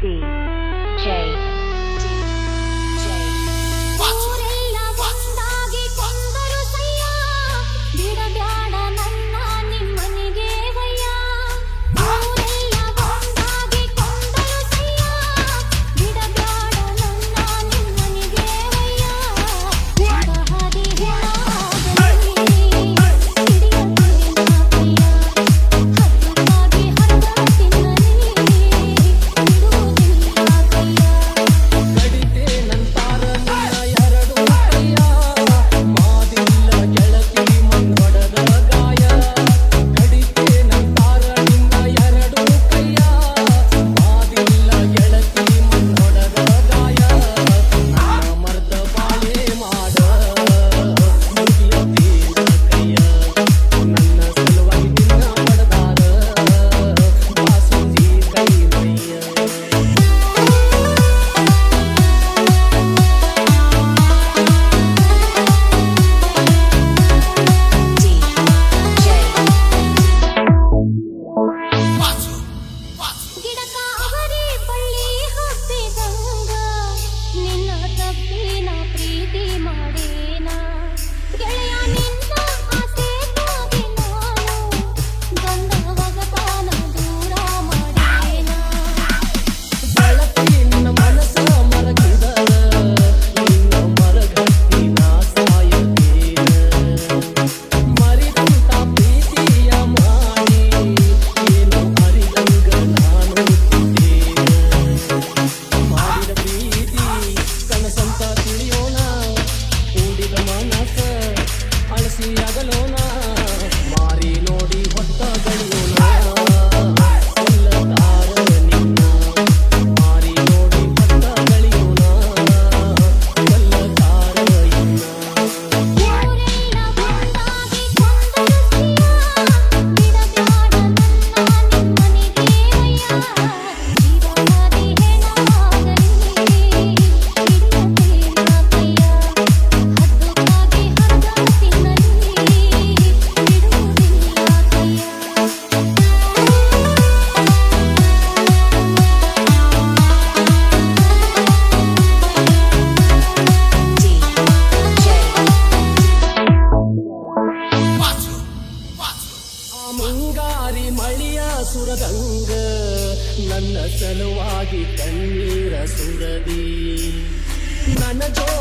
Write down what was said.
D. ಸುರದಂಗ ನನ್ನ ಸಲುವಾಗಿ ಕಣ್ಣೀರ ಸುರದಿ. ನನ್ನ ಜೋಡ